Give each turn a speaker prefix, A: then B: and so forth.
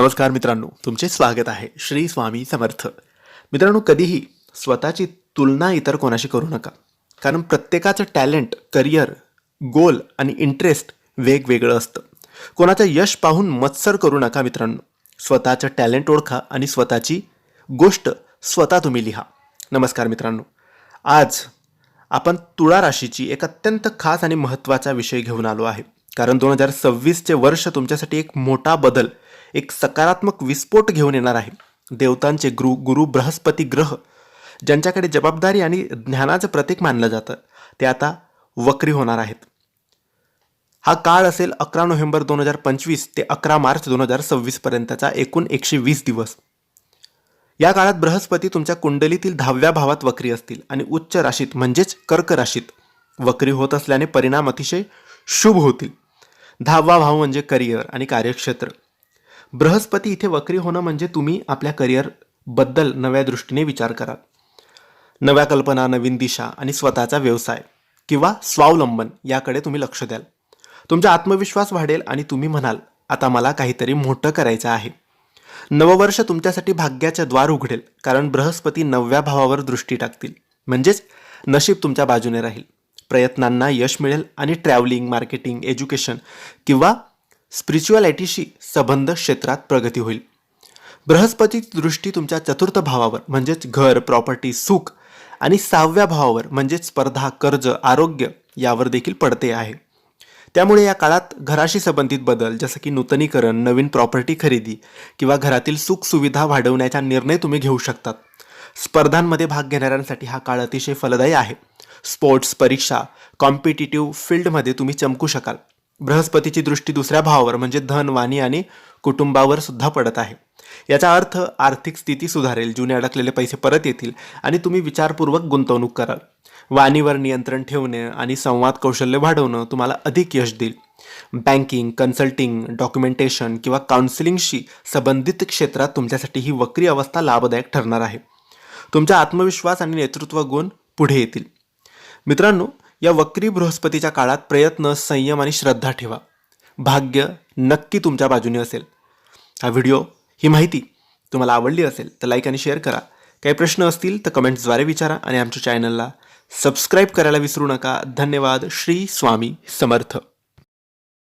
A: नमस्कार मित्रांनो तुमचे स्वागत आहे श्री स्वामी समर्थ. मित्रांनो कधीही स्वतःची तुलना इतर कोणाशी करू नका. कारण प्रत्येकाचं टॅलेंट करिअर गोल आणि इंटरेस्ट वेगवेगळं असतं. कोणाचं यश पाहून मत्सर करू नका मित्रांनो. स्वतःचं टॅलेंट ओळखा आणि स्वतःची गोष्ट स्वतः तुम्ही लिहा. नमस्कार मित्रांनो. आज आपण तुळा राशीची एक अत्यंत खास आणि महत्त्वाचा विषय घेऊन आलो आहे. कारण दोन हजार सव्वीसचे वर्ष तुमच्यासाठी एक मोठा बदल एक सकारात्मक विस्फोट घेऊन येणार आहे. देवतांचे गुरु गुरु बृहस्पती ग्रह ज्यांच्याकडे जबाबदारी आणि ज्ञानाचं प्रतीक मानलं जातं ते आता वक्री होणार आहेत. हा काळ असेल अकरा नोव्हेंबर दोन हजार पंचवीस ते अकरा मार्च दोन हजार सव्वीसपर्यंतचा एकूण एकशे वीस दिवस. या काळात बृहस्पती तुमच्या कुंडलीतील दहाव्या भावात वक्री असतील आणि उच्च राशीत म्हणजेच कर्क राशीत वक्री होत असल्याने परिणाम अतिशय शुभ होतील. दहावा भाव म्हणजे करिअर आणि कार्यक्षेत्र. बृहस्पती इथे वक्री होणं म्हणजे तुम्ही आपल्या करिअरबद्दल नव्या दृष्टीने विचार कराल नव्या कल्पना नवीन दिशा आणि स्वतःचा व्यवसाय किंवा स्वावलंबन याकडे तुम्ही लक्ष द्याल. तुमचा आत्मविश्वास वाढेल आणि तुम्ही म्हणाल आता मला काहीतरी मोठं करायचं आहे. नववर्ष तुमच्यासाठी भाग्याच्या द्वार उघडेल कारण बृहस्पती नवव्या भावावर दृष्टी टाकतील. म्हणजेच नशीब तुमच्या बाजूने राहील. प्रयत्नांना यश मिळेल आणि ट्रॅव्हलिंग मार्केटिंग एज्युकेशन किंवा स्पिरिच्युअलिटीशी संबंध क्षेत्रात प्रगती होईल. बृहस्पतीची दृष्टी तुमच्या चतुर्थ भावावर म्हणजेच घर प्रॉपर्टी सुख आणि सहाव्या भावावर म्हणजेच स्पर्धा कर्ज आरोग्य यावर देखील पडते आहे. त्यामुळे या काळात घराशी संबंधित बदल जसं की नूतनीकरण नवीन प्रॉपर्टी खरेदी किंवा घरातील सुख सुविधा वाढवण्याचा निर्णय तुम्ही घेऊ शकतात. स्पर्धांमध्ये भाग घेणाऱ्यांसाठी हा काळ अतिशय फलदायी आहे. स्पोर्ट्स परीक्षा कॉम्पिटिटिव्ह फील्डमध्ये तुम्ही चमकू शकाल. बृहस्पतीची दृष्टी दुसऱ्या भावावर म्हणजे धन वाणी आणि कुटुंबावर सुद्धा पडत आहे. याचा अर्थ आर्थिक स्थिती सुधारेल जुने अडकलेले पैसे परत येतील आणि तुम्ही विचारपूर्वक गुंतवणूक कराल. वाणीवर नियंत्रण ठेवणे आणि संवाद कौशल्य वाढवणं तुम्हाला अधिक यश देईल. बँकिंग कन्सल्टिंग डॉक्युमेंटेशन किंवा काउन्सिलिंगशी संबंधित क्षेत्रात तुमच्यासाठी ही वक्री अवस्था लाभदायक ठरणार आहे. तुमचा आत्मविश्वास आणि नेतृत्व गुण पुढे येतील. मित्रांनो या वक्री बृहस्पतीच्या काळात प्रयत्न संयम आणि श्रद्धा ठेवा. भाग्य नक्की तुमच्या बाजूने असेल. हा व्हिडिओ ही माहिती तुम्हाला आवडली असेल तर लाईक आणि शेअर करा. काही प्रश्न असतील तर कमेंट्सद्वारे विचारा आणि आमच्या चॅनलला सबस्क्राईब करायला विसरू नका. धन्यवाद. श्री स्वामी समर्थ.